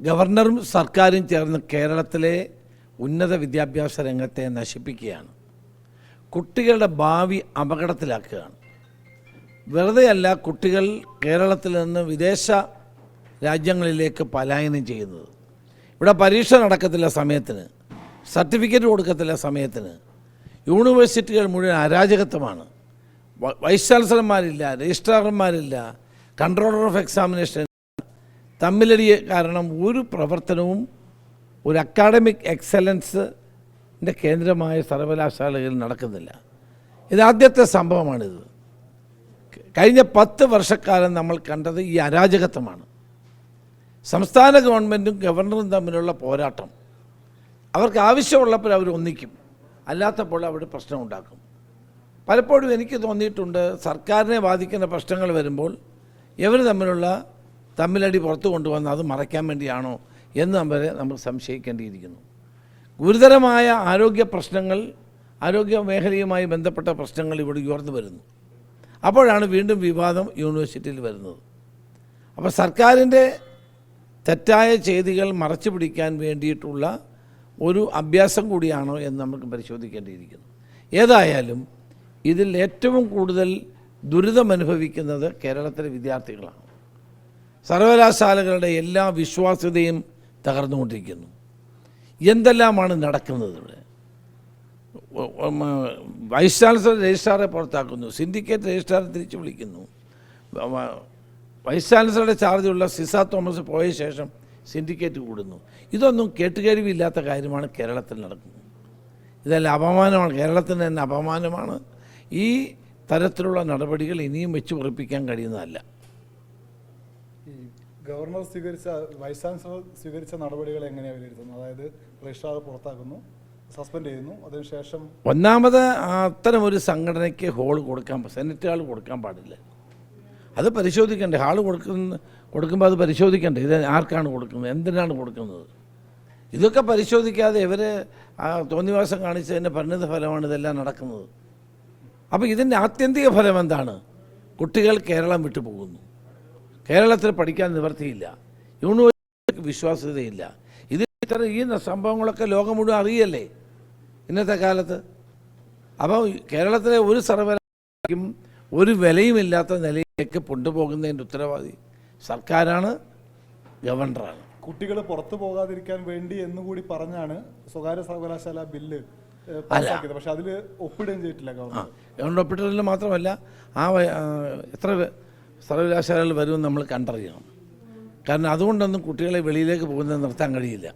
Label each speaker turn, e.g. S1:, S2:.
S1: ഗവർണറും സർക്കാരും ചേർന്ന് കേരളത്തിലെ ഉന്നത വിദ്യാഭ്യാസ രംഗത്തെ നശിപ്പിക്കുകയാണ്. കുട്ടികളുടെ ഭാവി അപകടത്തിലാക്കുകയാണ്. വെറുതെയല്ല കുട്ടികൾ കേരളത്തിൽ നിന്ന് വിദേശ രാജ്യങ്ങളിലേക്ക് പലായനം ചെയ്യുന്നത്. ഇവിടെ പരീക്ഷ നടക്കത്തില്ല സമയത്തിന് സർട്ടിഫിക്കറ്റ് കൊടുക്കത്തില്ല സമയത്തിന്. യൂണിവേഴ്സിറ്റികൾ മുഴുവൻ അരാജകത്വമാണ്. വൈസ് ചാൻസലർമാരില്ല രജിസ്ട്രാർമാരില്ല കൺട്രോളർ ഓഫ് എക്സാമിനേഷൻ തമ്മിലടി കാരണം ഒരു പ്രവർത്തനവും ഒരു അക്കാഡമിക് എക്സലൻസിന്റെ കേന്ദ്രമായ സർവകലാശാലകളിൽ നടക്കുന്നില്ല. ഇതാദ്യത്തെ സംഭവമാണിത്. കഴിഞ്ഞ പത്ത് വർഷക്കാലം നമ്മൾ കണ്ടത് ഈ അരാജകത്വമാണ്. സംസ്ഥാന ഗവൺമെന്റും ഗവർണറും തമ്മിലുള്ള പോരാട്ടം. അവർക്ക് ആവശ്യമുള്ളപ്പോൾ അവർ ഒന്നിക്കും. അല്ലാത്തപ്പോൾ അവിടെ പ്രശ്നം ഉണ്ടാക്കും പലപ്പോഴും എനിക്ക് തോന്നിയിട്ടുണ്ട് സർക്കാരിനെ ബാധിക്കുന്ന പ്രശ്നങ്ങൾ വരുമ്പോൾ ഇവർ തമ്മിലുള്ള തമ്മിലടി പുറത്തു കൊണ്ടുവന്ന് അത് മറയ്ക്കാൻ വേണ്ടിയാണോ എന്ന് വരെ നമ്മൾ സംശയിക്കേണ്ടിയിരിക്കുന്നു. ഗുരുതരമായ ആരോഗ്യ പ്രശ്നങ്ങൾ ആരോഗ്യ മേഖലയുമായി ബന്ധപ്പെട്ട പ്രശ്നങ്ങൾ ഇവിടെ ഉയർന്നു വരുന്നു. അപ്പോഴാണ് വീണ്ടും വിവാദം യൂണിവേഴ്സിറ്റിയിൽ വരുന്നത്. അപ്പോൾ സർക്കാരിന്റെ തെറ്റായ ചെയ്തികൾ മറച്ചു പിടിക്കാൻ വേണ്ടിയിട്ടുള്ള ഒരു അഭ്യാസം കൂടിയാണോ എന്ന് നമുക്ക് പരിശോധിക്കേണ്ടിയിരിക്കുന്നു. ഏതായാലും ഇതിൽ ഏറ്റവും കൂടുതൽ ദുരിതമനുഭവിക്കുന്നത് കേരളത്തിലെ വിദ്യാർത്ഥികളാണ്. സർവകലാശാലകളുടെ എല്ലാ വിശ്വാസ്യതയും തകർന്നുകൊണ്ടിരിക്കുന്നു. എന്തെല്ലാമാണ് നടക്കുന്നത് ഇവിടെ? വൈസ് ചാൻസലർ രജിസ്ട്രാറെ പുറത്താക്കുന്നു. സിൻഡിക്കേറ്റ് രജിസ്ട്രാറെ തിരിച്ചു വിളിക്കുന്നു. വൈസ് ചാൻസലറുടെ ചാർജുള്ള സിസ തോമസ് പോയ ശേഷം സിൻഡിക്കേറ്റ് കൂടുന്നു. ഇതൊന്നും കേട്ടുകഴിവില്ലാത്ത കാര്യമാണ് കേരളത്തിൽ നടക്കുന്നത്. ഇതെല്ലാം അപമാനമാണ്. കേരളത്തിന് തന്നെ അപമാനമാണ്. ഈ തരത്തിലുള്ള നടപടികൾ ഇനിയും വെച്ച് ഉറപ്പിക്കാൻ കഴിയുന്നതല്ല.
S2: ഗവർണർ സ്വീകരിച്ച വൈസ് ചാൻസലർ സ്വീകരിച്ച നടപടികൾ എങ്ങനെയാണ് വിലയിരുത്തുന്നത്? അതായത് രജിസ്ട്രാർ പുറത്താക്കുന്നു സസ്പെൻഡ് ചെയ്യുന്നു അതിനുശേഷം
S1: ഒന്നാമത് അത്തരം ഒരു സംഘടനയ്ക്ക് ഹോൾ കൊടുക്കാൻ സെനറ്റ് ഹാൾ കൊടുക്കാൻ പാടില്ല. അത് പരിശോധിക്കണ്ടേ ഹാൾ കൊടുക്കുന്ന കൊടുക്കുമ്പോൾ അത് പരിശോധിക്കണ്ടേ ഇത് ആർക്കാണ് കൊടുക്കുന്നത് എന്തിനാണ് കൊടുക്കുന്നത്? ഇതൊക്കെ പരിശോധിക്കാതെ ഇവർ ആ തോന്നിവാസം കാണിച്ചതിന്റെ പരിണിത ഫലമാണ് ഇതെല്ലാം നടക്കുന്നത്. അപ്പോൾ ഇതിന്റെ ആത്യന്തിക ഫലം എന്താണ് കുട്ടികൾ കേരളം വിട്ടു പോകുന്നു കേരളത്തിൽ പഠിക്കാൻ നിവർത്തിയില്ല. യൂണിവേഴ്സിറ്റിക്ക് വിശ്വാസ്യതയില്ല. ഇത് ഇത്ര ഈ സംഭവങ്ങളൊക്കെ ലോകം മുഴുവൻ അറിയല്ലേ? ഇന്നത്തെ കാലത്ത്. അപ്പോൾ കേരളത്തിലെ ഒരു സർവകലാശാലയ്ക്കും ഒരു വിലയുമില്ലാത്ത നിലയിലേക്ക് കൊണ്ടുപോകുന്നതിന്റെ ഉത്തരവാദി സർക്കാരാണ് ഗവർണറാണ്.
S2: കുട്ടികൾ പുറത്തു പോകാതിരിക്കാൻ വേണ്ടി എന്നുകൂടി പറഞ്ഞാണ് സ്വകാര്യ സർവകലാശാല ബില്ല് പാസ്സാക്കിയത്. പക്ഷെ അതിൽ ഒപ്പിടുകയും ചെയ്തിട്ടില്ല ഗവർണർ.
S1: ഗവൺമെന്റ് ഒപ്പിട്ടതിൽ മാത്രമല്ല ആ എത്ര സർവകലാശാലകൾ വരുമെന്ന് നമ്മൾ കണ്ടറിയണം. കാരണം അതുകൊണ്ടൊന്നും കുട്ടികളെ വെളിയിലേക്ക് പോകുന്നത് നിർത്താൻ കഴിയില്ല.